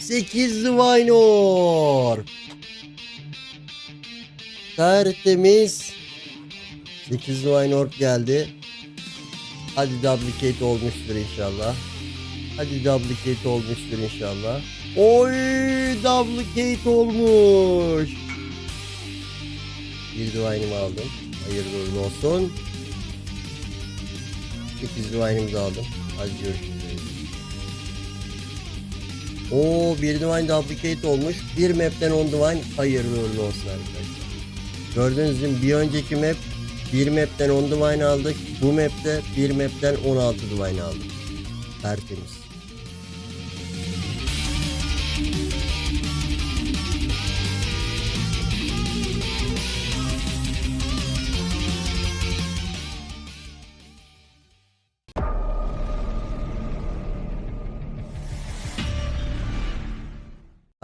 8 Divine Orb. Tertemiz. 8 Divine Orb geldi. Hadi duplicate olmuştur inşallah. Hadi duplicate olmuştur inşallah. Oy duplicate olmuş. Bir divine'ımı aldım. Hayırlı uğurlu olsun. 8 divine'ımı da aldım. Hadi görüşürüz. Oo bir divine duplicate olmuş. Bir map'ten 10 divine hayırlı uğurlu olsun arkadaşlar. Gördüğünüz gibi bir önceki map bir map'ten 10 divine aldık. Bu map'te bir map'ten 16 divine aldık. Tertemiz.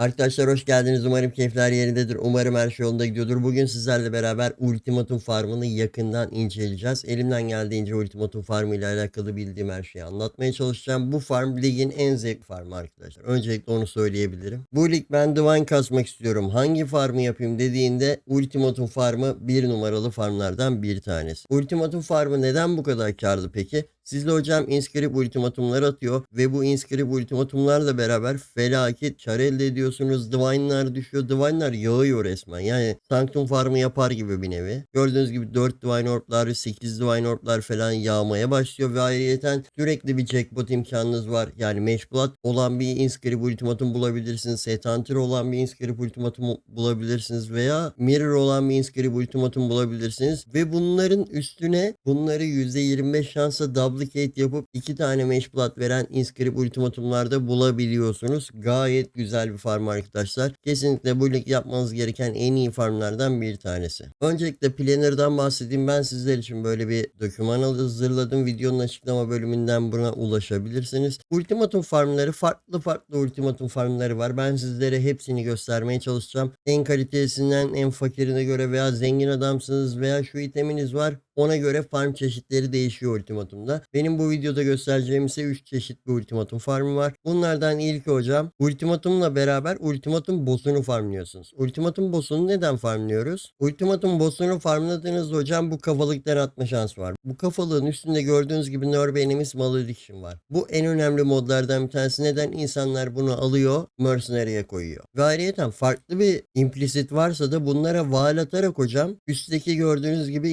Arkadaşlar hoş geldiniz. Umarım keyifler yerindedir. Umarım her şey yolunda gidiyordur. Bugün sizlerle beraber Ultimatum Farm'ını yakından inceleyeceğiz. Elimden geldiğince Ultimatum Farm ile alakalı bildiğim her şeyi anlatmaya çalışacağım. Bu farm ligin en zevkli farmı arkadaşlar. Öncelikle onu söyleyebilirim. Bu lig ben Divine kasmak istiyorum. Hangi farmı yapayım dediğinde Ultimatum Farmı bir numaralı farmlardan bir tanesi. Ultimatum Farmı neden bu kadar karlı peki? Sizde hocam inscript ultimatumlar atıyor ve bu inscript ultimatumlarla beraber felaket kar elde ediyorsunuz. Divine'lar düşüyor. Divine'lar yağıyor resmen. Yani Sanctum Farm'ı yapar gibi bir nevi. Gördüğünüz gibi 4 Divine Orb'lar, 8 Divine Orb'lar falan yağmaya başlıyor ve ayrıyeten sürekli bir jackpot imkanınız var. Yani Mesh olan bir inscript ultimatum bulabilirsiniz. Headhunter olan bir inscript ultimatum bulabilirsiniz veya Mirror olan bir inscript ultimatum bulabilirsiniz ve bunların üstüne bunları %25 şansa duplicate yapıp iki tane blood veren inscript ultimatumlarda bulabiliyorsunuz. Gayet güzel bir farm arkadaşlar. Kesinlikle bu lig yapmanız gereken en iyi farmlardan bir tanesi. Öncelikle Planner'dan bahsedeyim. Ben sizler için böyle bir doküman hazırladım. Videonun açıklama bölümünden buna ulaşabilirsiniz. Ultimatum farmları farklı farklı ultimatum farmları var. Ben sizlere hepsini göstermeye çalışacağım. En kalitesinden en fakirine göre veya zengin adamsınız veya şu iteminiz var. Ona göre farm çeşitleri değişiyor ultimatumda. Benim bu videoda göstereceğim ise 3 çeşit bir ultimatum farmı var. Bunlardan ilki hocam ultimatumla beraber ultimatum boss'unu farmlıyorsunuz. Ultimatum boss'unu neden farmlıyoruz? Ultimatum boss'unu farmladığınızda hocam bu kafalıktan atma şansı var. Bu kafalığın üstünde gördüğünüz gibi Nerve Enemies Malediction var. Bu en önemli modlardan bir tanesi. Neden insanlar bunu alıyor Mercenary'e koyuyor. Ve ayrıyeten farklı bir implicit varsa da bunlara vaal atarak hocam üstteki gördüğünüz gibi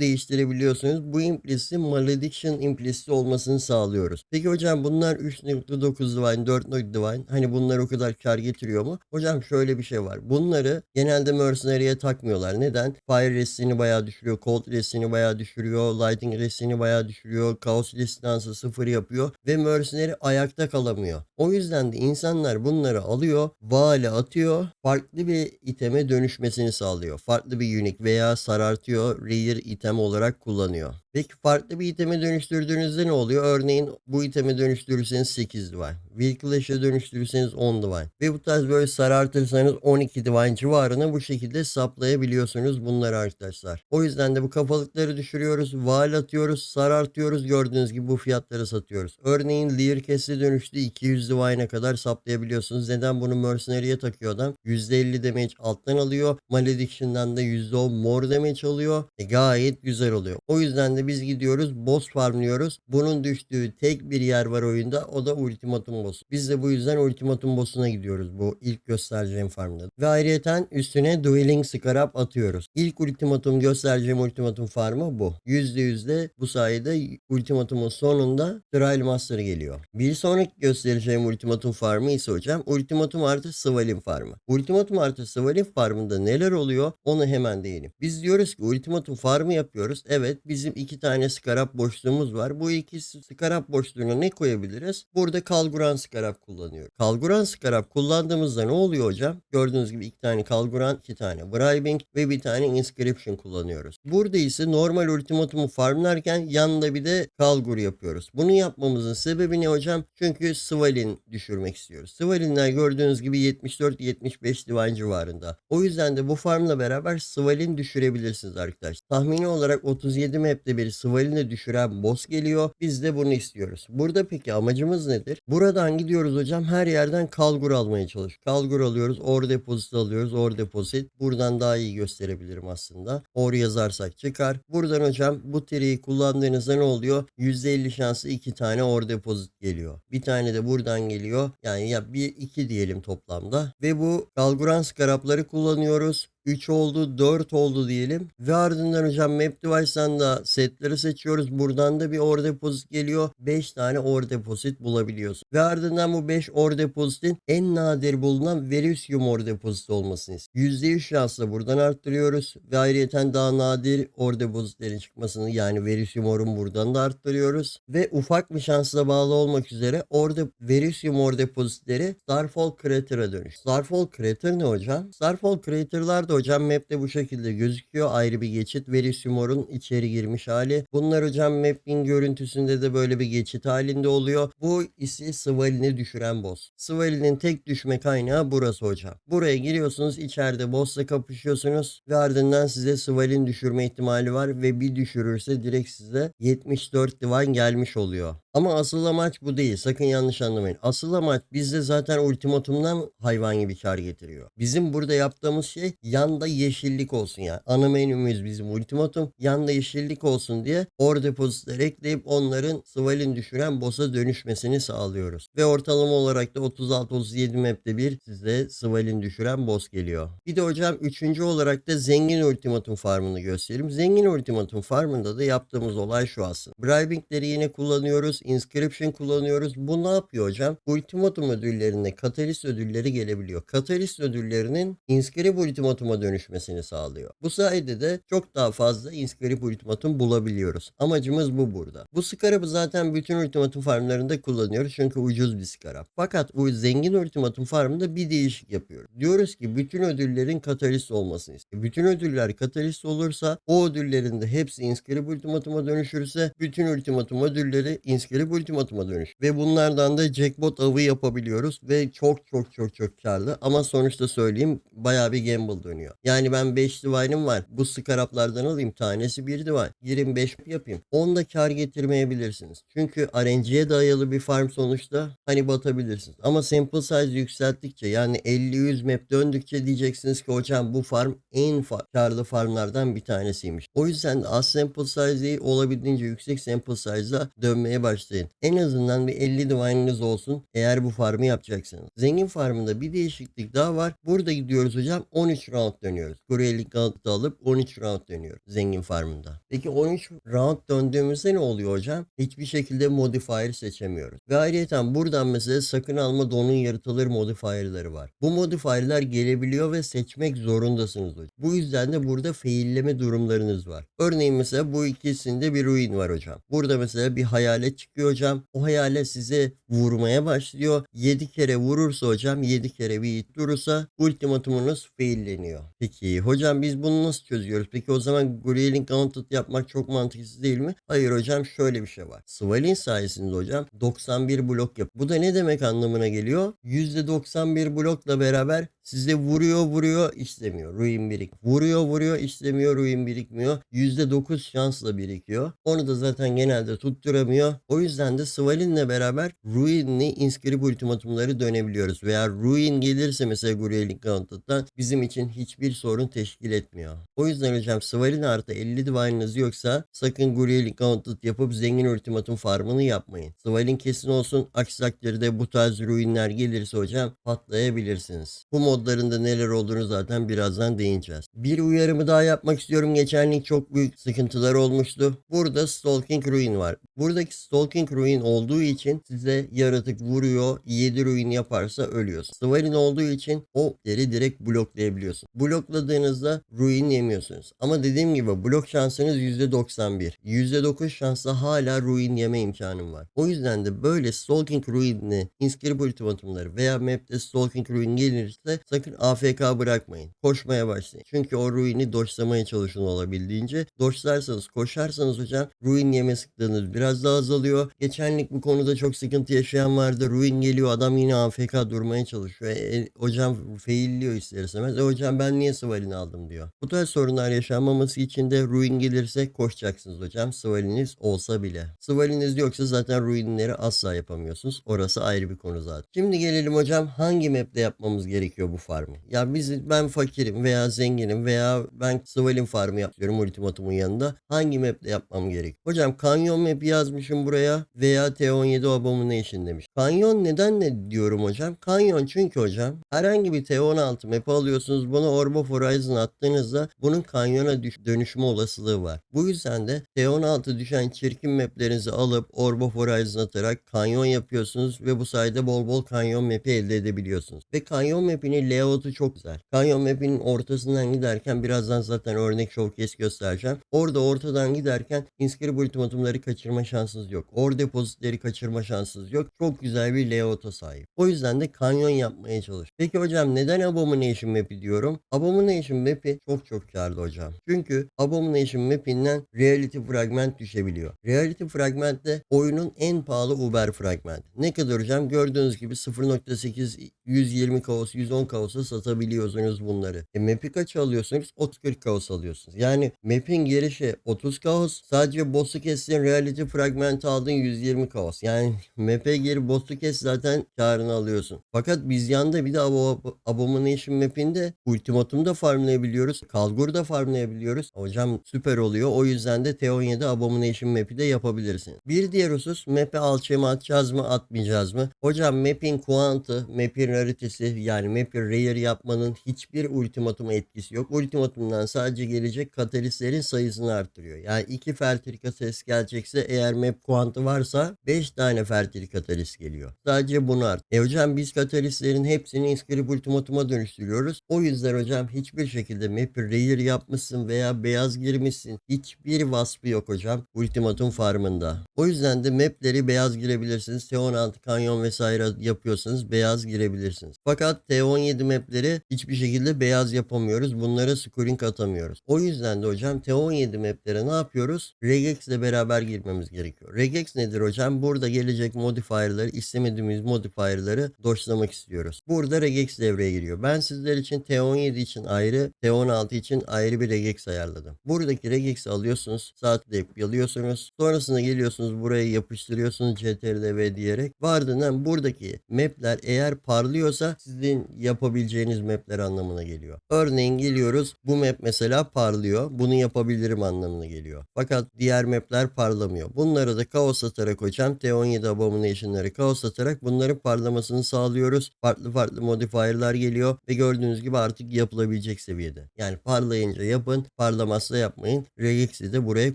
değiştirebiliyorsunuz. Bu implicit malediction implicit olmasını sağlıyoruz. Peki hocam bunlar 3.9 divine, 4. divine hani bunlar o kadar kar getiriyor mu? Hocam şöyle bir şey var. Bunları genelde mercenary'e takmıyorlar. Neden? Fire restini bayağı düşürüyor. Cold restini bayağı düşürüyor. Lighting restini bayağı düşürüyor. Chaos restansı sıfır yapıyor. Ve mercenary ayakta kalamıyor. O yüzden de insanlar bunları alıyor. Vale atıyor. Farklı bir iteme dönüşmesini sağlıyor. Farklı bir unique veya sarartıyor. Rare item olarak kullanıyor. Peki farklı bir iteme dönüştürdüğünüzde ne oluyor? Örneğin bu iteme dönüştürürseniz 8 divine. Will Clash'e dönüştürürseniz 10 divine. Ve bu tarz böyle sarartırsanız 12 divine civarını bu şekilde saplayabiliyorsunuz bunları arkadaşlar. O yüzden de bu kafalıkları düşürüyoruz. Val atıyoruz. Sarartıyoruz. Gördüğünüz gibi bu fiyatlara satıyoruz. Örneğin Lear Cast'e dönüştü 200 divine'a kadar saplayabiliyorsunuz. Neden bunu Mercenary'e takıyor adam? %50 damage alttan alıyor. Malediction'dan da %10 more damage alıyor. E gayet güzel oluyor. O yüzden de biz gidiyoruz boss farmlıyoruz. Bunun düştüğü tek bir yer var oyunda. O da ultimatum boss. Biz de bu yüzden ultimatum boss'una gidiyoruz bu ilk göstereceğim farmda. Ve ayrıyeten üstüne dueling scarab atıyoruz. İlk ultimatum göstereceğim ultimatum farmı bu. %100 de bu sayede ultimatumun sonunda trial master geliyor. Bir sonraki göstereceğim ultimatum farmı ise hocam ultimatum artı Svalin farmı. Ultimatum artı Svalin farmında neler oluyor onu hemen değinelim. Biz diyoruz ki ultimatum farmı yapıyoruz. Evet bizim iki tane scarab boşluğumuz var. Bu iki scarab boşluğuna ne koyabiliriz? Burada Kalguran scarab kullanıyor. Kalguran scarab kullandığımızda ne oluyor hocam? Gördüğünüz gibi iki tane Kalguran, iki tane Bribing ve bir tane Inscription kullanıyoruz. Burada ise normal ultimatumu farmlarken yanında bir de Kalgur yapıyoruz. Bunu yapmamızın sebebi ne hocam? Çünkü Svalin düşürmek istiyoruz. Svalinler gördüğünüz gibi 74-75 divine civarında. O yüzden de bu farmla beraber Svalin düşürebilirsiniz arkadaşlar. Tahmini olarak 37 map'te bir Svalin'e düşüren boss geliyor. Biz de bunu istiyoruz. Burada peki amacımız nedir? Buradan gidiyoruz hocam her yerden kalgur almaya çalışıyoruz. Kalgur alıyoruz. Or depozit alıyoruz. Or depozit. Buradan daha iyi gösterebilirim aslında. Or yazarsak çıkar. Buradan hocam bu triyi kullandığınızda ne oluyor? %50 şansı iki tane or depozit geliyor. Bir tane de buradan geliyor. Yani ya bir iki diyelim toplamda. Ve bu kalguran skarapları kullanıyoruz. 3 oldu, 4 oldu diyelim. Ve ardından hocam Map Device'dan da setleri seçiyoruz. Buradan da bir Or Deposit geliyor. 5 tane Or Deposit bulabiliyorsun. Ve ardından bu 5 Or Deposit'in en nadir bulunan Verisium Or Deposit olmasını istiyoruz. %100 şansla buradan arttırıyoruz. Ve ayrıyeten daha nadir Or Deposit'lerin çıkmasını yani Verisium Or'un buradan da arttırıyoruz. Ve ufak bir şansla bağlı olmak üzere orada Verisium Or Deposit'leri Starfall Crater'a dönüş. Starfall Crater ne hocam? Starfall Crater'lar da hocam map'te bu şekilde gözüküyor. Ayrı bir geçit. Verisumor'un içeri girmiş hali. Bunlar hocam map'in görüntüsünde de böyle bir geçit halinde oluyor. Bu ise Svalin'i düşüren boss. Svalin'in tek düşme kaynağı burası hocam. Buraya giriyorsunuz içeride boss'la kapışıyorsunuz ve ardından size Svalin düşürme ihtimali var ve bir düşürürse direkt size 74 divan gelmiş oluyor. Ama asıl amaç bu değil. Sakın yanlış anlamayın. Asıl amaç bizde zaten ultimatumdan hayvan gibi kar getiriyor. Bizim burada yaptığımız şey yanda yeşillik olsun yani. Ana menümüz bizim ultimatum. Yanda yeşillik olsun diye or depozitler ekleyip onların Svalin düşüren boss'a dönüşmesini sağlıyoruz. Ve ortalama olarak da 36-37 map'te bir size Svalin düşüren boss geliyor. Bir de hocam üçüncü olarak da zengin ultimatum farmını göstereyim. Zengin ultimatum farmında da yaptığımız olay şu aslında. Bribingleri yine kullanıyoruz. Inscription kullanıyoruz. Bu ne yapıyor hocam? Ultimatum ödüllerine katalist ödülleri gelebiliyor. Katalist ödüllerinin Inscribe ultimatuma dönüşmesini sağlıyor. Bu sayede de çok daha fazla Inscribe ultimatum bulabiliyoruz. Amacımız bu burada. Bu scarab'ı zaten bütün ultimatum farmlarında kullanıyoruz çünkü ucuz bir scarab. Fakat bu zengin ultimatum farmında bir değişik yapıyoruz. Diyoruz ki bütün ödüllerin katalist olmasını istiyoruz. Bütün ödüller katalist olursa o ödüllerin de hepsi Inscribe ultimatuma dönüşürse bütün ultimatum ödülleri Inscribe ultimatuma dönüş. Ve bunlardan da jackpot avı yapabiliyoruz ve çok çok çok çok karlı ama sonuçta söyleyeyim bayağı bir gamble dönüyor. Yani ben 5 divine'ım var. Bu skaraplardan alayım. Tanesi 1 divine. 25 yapayım. Onda kar getirmeyebilirsiniz. Çünkü RNG'ye dayalı bir farm sonuçta hani batabilirsiniz. Ama sample size yükselttikçe yani 50-100 map döndükçe diyeceksiniz ki hocam bu farm en fa- karlı farmlardan bir tanesiymiş. O yüzden de az sample size değil olabildiğince yüksek sample size'la dönmeye başlayın. En azından bir 50 divine'ınız olsun eğer bu farmı yapacaksınız. Zengin farmında bir değişiklik daha var. Burada gidiyoruz hocam 13 round dönüyoruz. Kuryelik kanıtı alıp 13 round dönüyoruz zengin farmında. Peki 13 round döndüğümüzde ne oluyor hocam? Hiçbir şekilde modifier seçemiyoruz. Ve ayrıca buradan mesela sakın alma donun yaratılır modifierleri var. Bu modifierler gelebiliyor ve seçmek zorundasınız hocam. Bu yüzden de burada failleme durumlarınız var. Örneğin mesela bu ikisinde bir ruin var hocam. Burada mesela bir hayalet çıkıyor hocam. O hayalet size vurmaya başlıyor. 7 kere vurursa hocam 7 kere bir durursa ultimatumunuz failleniyor. Peki hocam biz bunu nasıl çözüyoruz? Peki o zaman Grayling Gauntlet yapmak çok mantıksız değil mi? Hayır hocam şöyle bir şey var. Svalin sayesinde hocam 91 blok yap. Bu da ne demek anlamına geliyor? %91 blokla beraber size vuruyor vuruyor işlemiyor. Ruin birik. Vuruyor vuruyor işlemiyor. Ruin birikmiyor. %9 şansla birikiyor. Onu da zaten genelde tutturamıyor. O yüzden de Svalin'le beraber Ruin'li Inscribe ultimatumları dönebiliyoruz. Veya Ruin gelirse mesela Grayling Gauntlet'tan bizim için hiçbir sorun teşkil etmiyor. O yüzden hocam Svalin artı 50 divine'ınız yoksa sakın Grayling Gauntlet yapıp zengin ultimatum farmını yapmayın. Svalin kesin olsun. Aksi takdirde bu tarz ruinler gelirse hocam patlayabilirsiniz. Bu modlarında neler olduğunu zaten birazdan değineceğiz. Bir uyarımı daha yapmak istiyorum. Geçen çok büyük sıkıntılar olmuştu. Burada Stalking Ruin var. Buradaki Stalking Ruin olduğu için size yaratık vuruyor. 7 ruin yaparsa ölüyorsun. Svalin olduğu için o yeri direkt bloklayabiliyorsun. Blokladığınızda ruin yemiyorsunuz. Ama dediğim gibi blok şansınız %91. %9 şansla hala ruin yeme imkanım var. O yüzden de böyle Stalking Ruin'li Inscribe ultimatumları veya map'te Stalking Ruin gelirse sakın AFK bırakmayın. Koşmaya başlayın. Çünkü o ruini doşlamaya çalışın olabildiğince. Doşlarsanız, koşarsanız hocam ruin yeme sıklığınız biraz daha azalıyor. Geçenlik bu konuda çok sıkıntı yaşayan vardı. Ruin geliyor adam yine AFK durmaya çalışıyor. E, hocam failliyor ister istemez. E, hocam ben niye Svalin aldım diyor. Bu tarz sorunlar yaşanmaması için de ruin gelirse koşacaksınız hocam. Svaliniz olsa bile. Svaliniz yoksa zaten ruinleri asla yapamıyorsunuz. Orası ayrı bir konu zaten. Şimdi gelelim hocam hangi map'te yapmamız gerekiyor bu farmı? Ya biz ben fakirim veya zenginim veya ben Svalin farmı yapıyorum ultimatumun yanında. Hangi map'te yapmam gerek? Hocam kanyon map yazmışım buraya veya T17 Abomination demiş. Kanyon neden ne diyorum hocam? Kanyon çünkü hocam herhangi bir T16 map'i alıyorsunuz bunu Orb of Horizon attığınızda bunun kanyona düş- dönüşme olasılığı var. Bu yüzden de T16 düşen çirkin maplerinizi alıp Orb of Horizon atarak kanyon yapıyorsunuz ve bu sayede bol bol kanyon map'i elde edebiliyorsunuz. Ve kanyon map'inin layout'u çok güzel. Kanyon map'inin ortasından giderken birazdan zaten örnek showcase göstereceğim. Orada ortadan giderken Inscribe ultimatumları kaçırma şansınız yok. Or depozitleri kaçırma şansınız yok. Çok güzel bir layout'a sahip. O yüzden de kanyon yapmaya çalış. Peki hocam neden Abomination map'i diyorum? Abomination map'i çok çok karlı hocam. Çünkü Abomination map'inden Reality Fragment düşebiliyor. Reality Fragment de oyunun en pahalı Uber fragment. Ne kadar hocam? Gördüğünüz gibi 0.8 120 kaos 110 kaosa satabiliyorsunuz bunları. E map'i kaç alıyorsunuz? 30-40 kaos alıyorsunuz. Yani map'in girişi 30 kaos. Sadece boss'u kestiğin reality fragment aldığın 120 kaos. Yani map'e gir boss'u kes zaten karını alıyorsun. Fakat biz yanda bir de Abo- Abomination map'inde ultimatumda farmlayabiliyoruz. Kalgur'da farmlayabiliyoruz. Hocam süper oluyor. O yüzden de T17 Abomination map'i de yapabilirsiniz. Bir diğer husus map'e alçıya atacağız mı atmayacağız mı? Hocam map'in kuantı, map'in raritesi yani map'in rare yapmanın hiçbir ultimatuma etkisi yok. Ultimatumdan sadece gelecek katalistlerin sayısını arttırıyor. Yani iki fertil katalist gelecekse eğer map kuantı varsa 5 tane fertil katalist geliyor. Sadece bunu art. E hocam biz katalistlerin hepsini Inscribe ultimatuma dönüştürüyoruz. O yüzden hocam hiçbir şekilde map'i rare yapmışsın veya beyaz girmişsin. Hiçbir vasfı yok hocam ultimatum farmında. O yüzden de map'leri beyaz girebilirsiniz. T16 kanyon vesaire yapıyorsanız beyaz girebilirsiniz. Fakat T17 map'leri hiçbir şekilde beyaz yapamıyoruz. Bunlara scoring atamıyoruz. O yüzden de hocam T17 map'lere ne yapıyoruz? Regex ile beraber girmemiz gerekiyor. Regex nedir hocam? Burada gelecek modifier'ları, istemediğimiz modifier'ları doşlamak istiyoruz. Burada regex devreye giriyor. Ben sizler için T17 için ayrı, T16 için ayrı bir regex ayarladım. Buradaki regex'i alıyorsunuz, saatlayıp yalıyorsunuz. Sonrasında geliyorsunuz buraya yapıştırıyorsunuz CTRL-V diyerek. Ardından buradaki map'ler eğer parlıyorsa sizin yapabileceğiniz map'ler anlamına geliyor. Örneğin geliyoruz bu map mesela parlıyor. Bunu yapabilirim anlamına geliyor. Fakat diğer map'ler parlamıyor. Bunları da kaos atarak hocam T17 abomination'ları kaos atarak bunların parlamasını sağlıyoruz. Farklı farklı modifier'lar geliyor ve gördüğünüz gibi artık yapılabilecek seviyede. Yani parlayınca yapın, parlamazsa yapmayın. Regex'i de buraya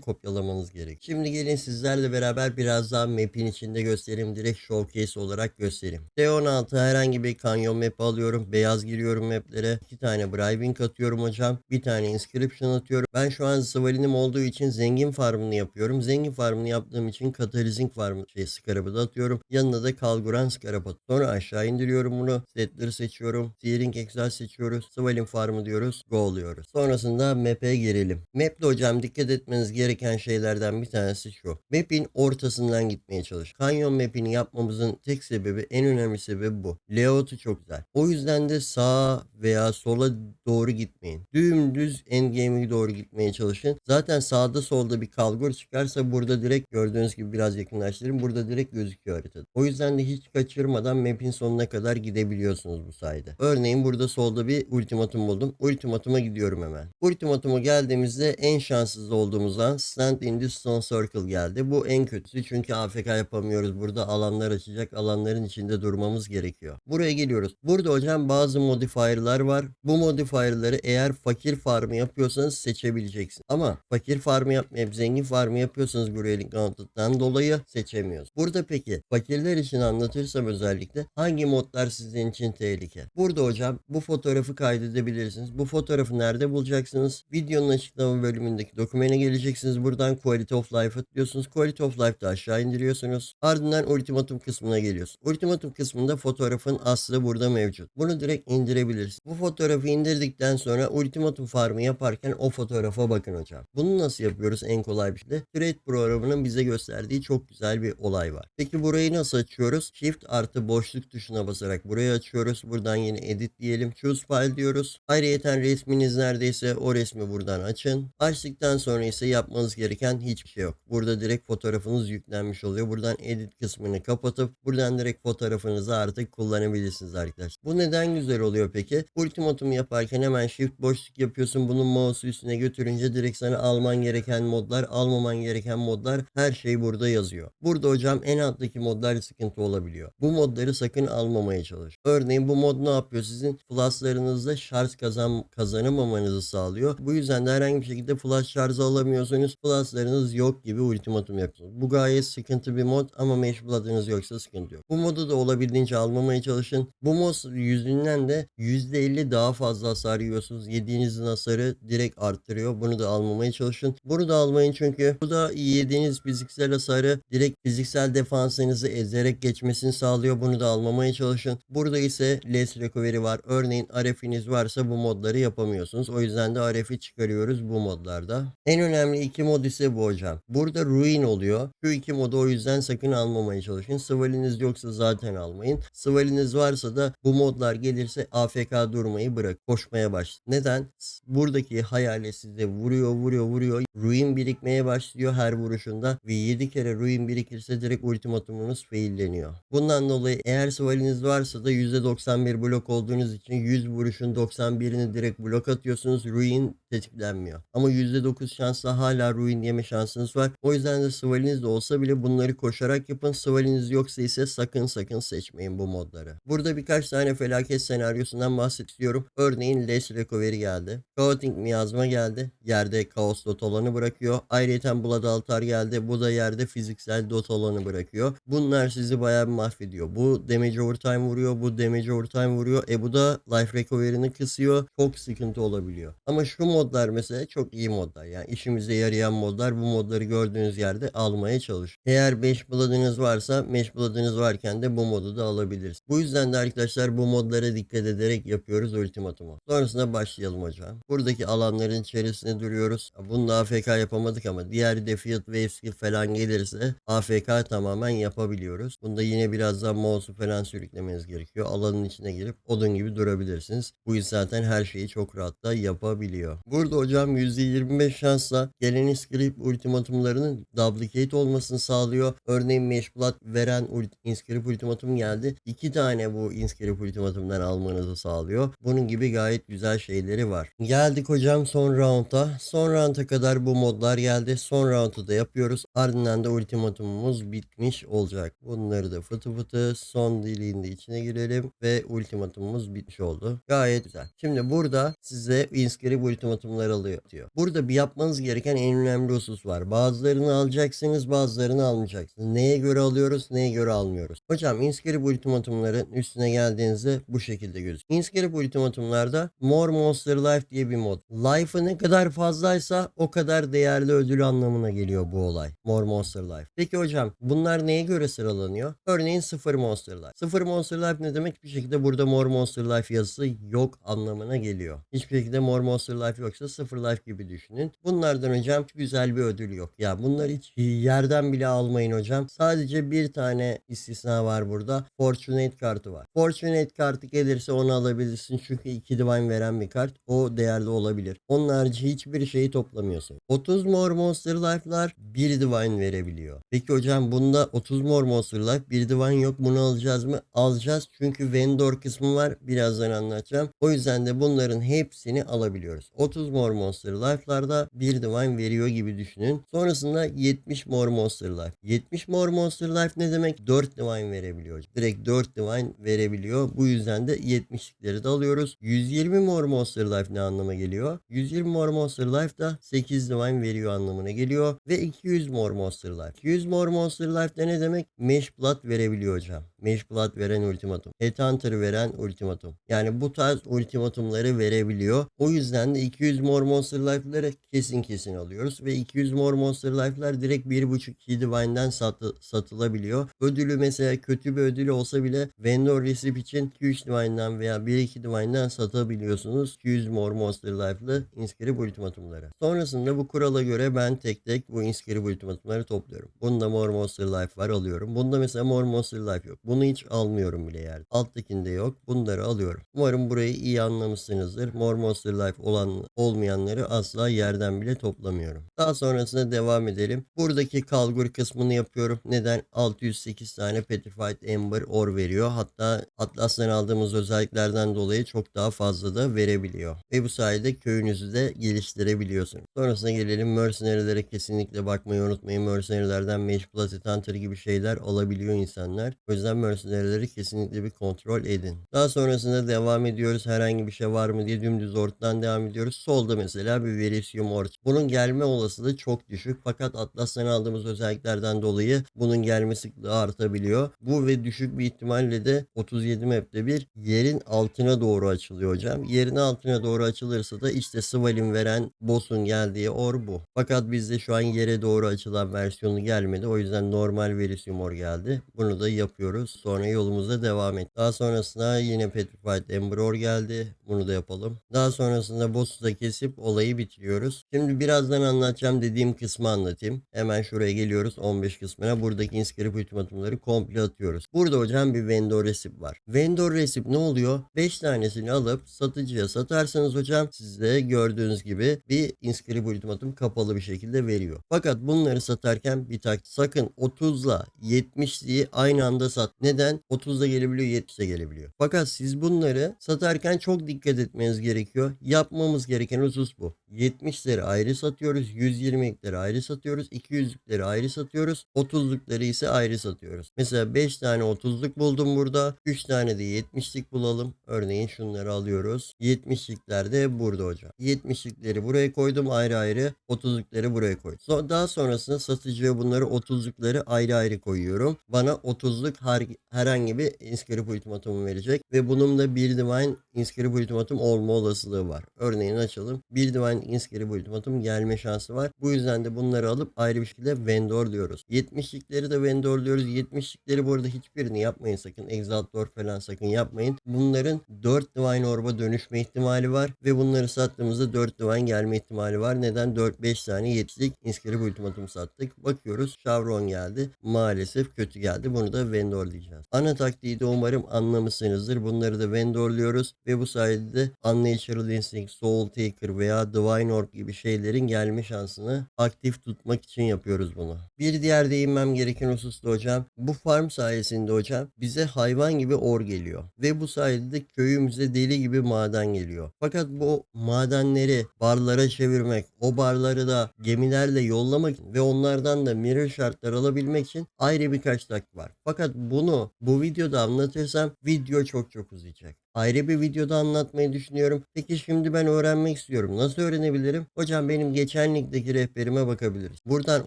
kopyalamanız gerek. Şimdi gelin sizlerle beraber biraz daha map'in içinde göstereyim. Direkt showcase olarak göstereyim. T16 herhangi bir kanyon map alıyorum. Beyaz giriyorum map'lere. iki tane bribing atıyorum hocam. Bir tane inscription atıyorum. Ben şu an Svalinim olduğu için zengin farmını yapıyorum. Zengin farmını yaptığım için katalizing farmı şey scarab'ı da atıyorum. Yanına da kalguran atıyorum. Sonra aşağı indiriyorum bunu. Setleri seçiyorum. Searing Exile seçiyoruz. Svalin farmı diyoruz. Go oluyoruz. Sonrasında map'e girelim. Map'te hocam dikkat etmeniz gereken şeylerden bir tanesi şu. Map'in ortasından gitmeye çalış. Kanyon map'ini yapmamızın tek sebebi en önemli sebebi bu. Layout'u çok güzel. O yüzden de sağa veya sola doğru gitmeyin. Dümdüz endgame'e doğru gitmeye çalışın. Zaten sağda solda bir kalgur çıkarsa burada direkt gördüğünüz gibi biraz yakınlaştırın. Burada direkt gözüküyor haritada. O yüzden de hiç kaçırmadan map'in sonuna kadar gidebiliyorsunuz bu sayede. Örneğin burada solda bir ultimatum buldum. Ultimatuma gidiyorum hemen. Ultimatuma geldiğimizde en şanssız olduğumuzdan Stand in the Stone Circle geldi. Bu en kötüsü çünkü AFK yapamıyoruz. Burada alanlar açacak. Alanların içinde durmamız gerekiyor. Buraya geliyoruz. Burada hocam bazı modifier'lar var. Bu modifier'ları eğer fakir farmı yapıyorsanız seçebileceksiniz. Ama fakir farmı yapmayıp zengin farmı yapıyorsanız bu Railing Gauntlet'tan dolayı seçemiyoruz. Burada peki fakirler için anlatırsam özellikle hangi modlar sizin için tehlike? Burada hocam bu fotoğrafı kaydedebilirsiniz. Bu fotoğrafı nerede bulacaksınız? Videonun açıklama bölümündeki dokümene geleceksiniz. Buradan Quality of Life tıklıyorsunuz. Quality of Life'da aşağı indiriyorsunuz. Ardından ultimatum kısmına geliyorsunuz. Ultimatum kısmında fotoğrafın aslı burada mevcut. Bunu direkt indirebilirsiniz. Bu fotoğrafı indirdikten sonra Ultimatum Farm'ı yaparken o fotoğrafa bakın hocam. Bunu nasıl yapıyoruz en kolay bir şekilde? Thread programının bize gösterdiği çok güzel bir olay var. Peki burayı nasıl açıyoruz? Shift artı boşluk tuşuna basarak burayı açıyoruz. Buradan yine edit diyelim. Choose file diyoruz. Ayrıyeten resminiz neredeyse o resmi buradan açın. Açtıktan sonra ise yapmanız gereken hiçbir şey yok. Burada direkt fotoğrafınız yüklenmiş oluyor. Buradan edit kısmını kapatıp buradan direkt fotoğrafınızı artık kullanabilirsiniz arkadaşlar. Bu neden güzel oluyor peki? Ultimatum yaparken hemen shift boşluk yapıyorsun. Bunun mouse'u üstüne götürünce direkt sana alman gereken modlar, almaman gereken modlar her şey burada yazıyor. Burada hocam en alttaki modlar sıkıntı olabiliyor. Bu modları sakın almamaya çalış. Örneğin bu mod ne yapıyor? Sizin flashlarınızda şarj kazan kazanamamanızı sağlıyor. Bu yüzden de herhangi bir şekilde flash şarjı alamıyorsunuz. Flashlarınız yok gibi ultimatum yapıyorsunuz. Bu gayet sıkıntı bir mod ama mesh blood'ınız yoksa sıkıntı yok. Bu modu da olabildiğince almamaya çalışın. Bu mod yüzünden de %50 daha fazla hasar yiyorsunuz. Yediğinizin hasarı direkt arttırıyor. Bunu da almamaya çalışın. Bunu da almayın çünkü bu da yediğiniz fiziksel hasarı direkt fiziksel defansınızı ezerek geçmesini sağlıyor. Bunu da almamaya çalışın. Burada ise less recovery var. Örneğin RF'iniz varsa bu modları yapamıyorsunuz. O yüzden de RF'i çıkarıyoruz bu modlarda. En önemli iki mod ise bu hocam. Burada ruin oluyor. Şu iki modu o yüzden sakın almamaya çalışın. Sıvaliniz yoksa zaten almayın. Sıvaliniz varsa da bu modlar gelirse AFK durmayı bırak. Koşmaya baş. Neden? Buradaki hayalet size vuruyor vuruyor vuruyor. Ruin birikmeye başlıyor her vuruşunda ve 7 kere ruin birikirse direkt ultimatumunuz failleniyor. Bundan dolayı eğer sıvaliniz varsa da %91 blok olduğunuz için 100 vuruşun 91'ini direkt blok atıyorsunuz. Ruin tetiklenmiyor. Ama %9 şansla hala ruin yeme şansınız var. O yüzden de sıvaliniz de olsa bile bunları koşarak yapın. Sıvaliniz yoksa ise sakın sakın seçmeyin bu modları. Burada birkaç tane felaket senaryosundan bahsediyorum. Örneğin Less Recovery geldi. Chaotic miyazma geldi. Yerde kaos dot olanı bırakıyor. Ayrıca Blood Altar geldi. Bu da yerde fiziksel dot olanı bırakıyor. Bunlar sizi bayağı mahvediyor. Bu damage overtime vuruyor. Bu damage overtime vuruyor. E bu da life recovery'ni kısıyor. Çok sıkıntı olabiliyor. Ama şu modlar mesela çok iyi modlar. Yani işimize yarayan modlar. Bu modları gördüğünüz yerde almaya çalış. Eğer 5 blood'ınız varsa 5 blood'ınız varken de bu modu da alabiliriz. Bu yüzden de arkadaşlar bu modlara dikkat ederek yapıyoruz ultimatumu. Sonrasında başlayalım hocam. Buradaki alanların içerisinde duruyoruz. Bunda AFK yapamadık ama diğer Defiant Wave Skill falan gelirse AFK tamamen yapabiliyoruz. Bunda yine birazdan mouse'u falan sürüklemeniz gerekiyor. Alanın içine girip odun gibi durabilirsiniz. Bu iş zaten her şeyi çok rahat da yapabiliyor. Burada hocam %25 şansla gelen script ultimatumlarının duplicate olmasını sağlıyor. Örneğin Mesh Blood veren ult- inscript ultimatum geldi. İki tane bu inscript ultimatumdan almanızı sağlıyor. Bunun gibi gayet güzel şeyleri var. Geldik hocam son round'a. Son round'a kadar bu modlar geldi. Son round'u da yapıyoruz. Ardından da ultimatumumuz bitmiş olacak. Bunları da fıtı fıtı son diliğinde içine girelim ve ultimatumumuz bitmiş oldu. Gayet güzel. Şimdi burada size inscript ultimatumlar alıyor diyor. Burada bir yapmanız gereken en önemli husus var. Bazılarını alacaksınız bazılarını almayacaksınız. Neye göre alıyoruz neye göre almıyoruz. Hocam inscript ultimatumların üstüne geldiğinizde bu şekilde gözüküyor. Inscript ultimatumlarda More Monster Life diye bir mod. Life'ı ne kadar fazlaysa o kadar değerli ödül anlamına geliyor bu olay. More Monster Life. Peki hocam bunlar neye göre sıralanıyor? Örneğin 0 Monster Life. 0 Monster Life ne demek? Bir şekilde burada More Monster Life yazısı yok anlamına geliyor. Hiçbir şekilde More Monster Life yoksa 0 Life gibi düşünün. Bunlardan hocam güzel bir ödül yok. Ya bunlar hiç yerden bile almayın hocam. Sadece bir tane istisna var burada. Fortunate kartı var. Fortunate kartı gelirse onu alabilirsin. Çünkü 2 divine veren bir kart. O değerli olabilir. Onun harici hiçbir şeyi toplamıyorsun. 30 More Monster Life'lar 1 divine verebiliyor. Peki hocam bunda 30 More Monster Life 1 divine yok. Bunu alacağız mı? Alacağız. Çünkü vendor kısmı var. Birazdan anlatacağım. O yüzden de bunların hepsini alabiliyoruz. 30 More Monster Life'larda 1 divine veriyor gibi düşünün. Sonrasında 70 More Monster Life. 70 More Monster Life ne demek? 4 divine verebiliyor. Direkt 4 divine verebiliyor. Bu yüzden de 70'likleri de alıyoruz. 120 More Monster Life ne anlama geliyor? 120 More Monster Life da 8 divine veriyor anlamına geliyor. Ve 200 More Monster Life. 200 More Monster Life de ne demek? Mesh Blood verebiliyor hocam. Mesh Blood veren ultimatum. Headhunter veren ultimatum. Yani bu tarz ultimatumları verebiliyor. O yüzden de 200 More Monster Life'ları kesin kesin alıyoruz. Ve 200 More Monster Life'lar direkt 1.5-2 Divine'den satı, satılabiliyor. Ödülü mesela kötü bir ödülü olsa bile Vendor Receipt için 2-3 5 Divine'dan veya 1-2 Divine'dan satabiliyorsunuz 200 More Monster Life'lı Inscribe ultimatumları. Sonrasında bu kurala göre ben tek tek bu Inscribe ultimatumları topluyorum. Bunda More Monster Life var alıyorum. Bunda mesela More Monster Life yok. Bunu hiç almıyorum bile yani. Alttakinde yok. Bunları alıyorum. Umarım burayı iyi anlamışsınızdır. More Monster Life olan olmayanları asla yerden bile toplamıyorum. Daha sonrasında devam edelim. Buradaki kalgur kısmını yapıyorum. Neden? 608 tane Petrified Ember Ore veriyor. Hatta Atlas'tan aldığımız özelliklerden dolayı çok daha fazla da verebiliyor. Ve bu sayede köyünüzü de geliştirebiliyorsunuz. Sonrasında gelelim mercenary'lere kesinlikle bakmayı unutmayın. Mercenary'lerden Mage Hunter gibi şeyler alabiliyor insanlar. O yüzden mercenary'leri kesinlikle bir kontrol edin. Daha sonrasında devam ediyoruz. Herhangi bir şey var mı diye dümdüz ortadan devam ediyoruz. Solda mesela bir Verisium Orch. Bunun gelme olasılığı çok düşük. Fakat Atlas'tan aldığımız özelliklerden dolayı bunun gelme sıklığı artabiliyor. Bu ve düşük bir ihtimalle de 37 map'te bir yerin altına doğru açılıyor hocam. Yerin altına doğru açılırsa da işte Svalin veren boss'un geldiği or bu. Fakat bizde şu an yere doğru açılan versiyonu gelmedi. O yüzden normal Verisium Or geldi. Bunu da yapıyoruz. Sonra yolumuza devam et. Daha sonrasında yine Petrified Ember Ore geldi. Bunu da yapalım. Daha sonrasında boss'u da kesip olayı bitiriyoruz. Şimdi birazdan anlatacağım dediğim kısmı anlatayım. Hemen şuraya geliyoruz 15 kısmına. Buradaki inscript ultimatumları komple atıyoruz. Burada hocam bir vendor receipt var. Vendor receipt ne oluyor? 5 tanesini alıp satıcıya satarsanız hocam size gördüğünüz gibi bir inscript ultimatum kapalı bir şekilde veriyor. Fakat bunları satarken bir tak sakın 30'la 70'liği aynı anda sat. Neden? 30'da gelebiliyor 70'de gelebiliyor. Fakat siz bunları satarken çok dikkat etmeniz gerekiyor. Yapmamız gereken husus bu. 70'leri ayrı satıyoruz. 120'likleri ayrı satıyoruz. 200'lükleri ayrı satıyoruz. 30'lukları ise ayrı satıyoruz. Mesela 5 tane 30'luk buldum burada. 3 tane de 70'lik bulalım. Örneğin şunları alıyoruz. 70'likler de burada hocam. 70'likleri buraya koydum ayrı ayrı. 30'lukları buraya koydum. Daha sonrasında satıcıya bunları 30'lukları ayrı ayrı koyuyorum. Bana 30'luk her- herhangi bir inscript ultimatumu verecek. Ve bunun da bir divine inscript ultimatum olma olasılığı var. Örneğin açalım. Bir divine inscript ultimatum gelme şansı var. Bu yüzden de bunları alıp ayrı bir şekilde vendor diyoruz. 70'likleri de vendor diyoruz. 70'likleri bu arada hiçbirini yapmayın sakın. Exaltor falan sakın yapmayın. Bunların 4 divine orba dönüşme ihtimali var. Ve bunları sattığımızda 4 divine gelme ihtimali var. Neden? 4-5 tane 70'lik inscript ultimatum sattık. Bakıyoruz. Chevron geldi. Maalesef kötü geldi. Bunu da vendor diyeceğiz. Ana taktiği de umarım anlamışsınızdır. Bunları da vendor diyoruz. Ve bu sayede de Unnatural Instinct, Soul Taker veya Divine Orb gibi şeylerin gelme şansını aktif tutmak için yapıyoruz bunu. Bir diğer değinmem gereken husus da hocam. Bu farm sayesinde hocam bize hayvan gibi or geliyor. Ve bu sayede de köyümüze deli gibi maden geliyor. Fakat bu madenleri barlara çevirmek, o barları da gemilerle yollamak ve onlardan da mirror şartlar alabilmek için ayrı birkaç taktik var. Fakat bunu bu videoda anlatırsam video çok çok uzayacak. Ayrı bir videoda anlatmayı düşünüyorum. Peki şimdi ben öğrenmek istiyorum. Nasıl öğrenebilirim? Hocam benim geçen ligdeki rehberime bakabiliriz. Buradan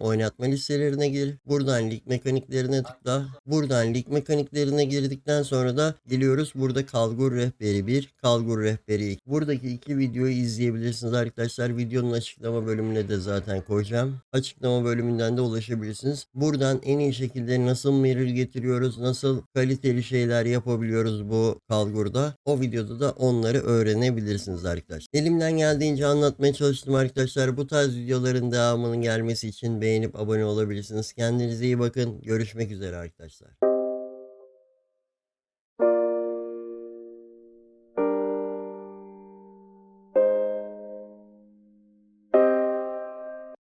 oynatma listelerine gir. Buradan lig mekaniklerine tıkla. Buradan lig mekaniklerine girdikten sonra da geliyoruz. Burada Kalgur rehberi 1, Kalgur rehberi 2. Buradaki iki videoyu izleyebilirsiniz arkadaşlar. Videonun açıklama bölümüne de zaten koyacağım. Açıklama bölümünden de ulaşabilirsiniz. Buradan en iyi şekilde nasıl mirror getiriyoruz, nasıl kaliteli şeyler yapabiliyoruz bu Kalgur'da. O videoda da onları öğrenebilirsiniz arkadaşlar. Elimden geldiğince anlatmaya çalıştım arkadaşlar. Bu tarz videoların devamının gelmesi için beğenip abone olabilirsiniz. Kendinize iyi bakın. Görüşmek üzere arkadaşlar.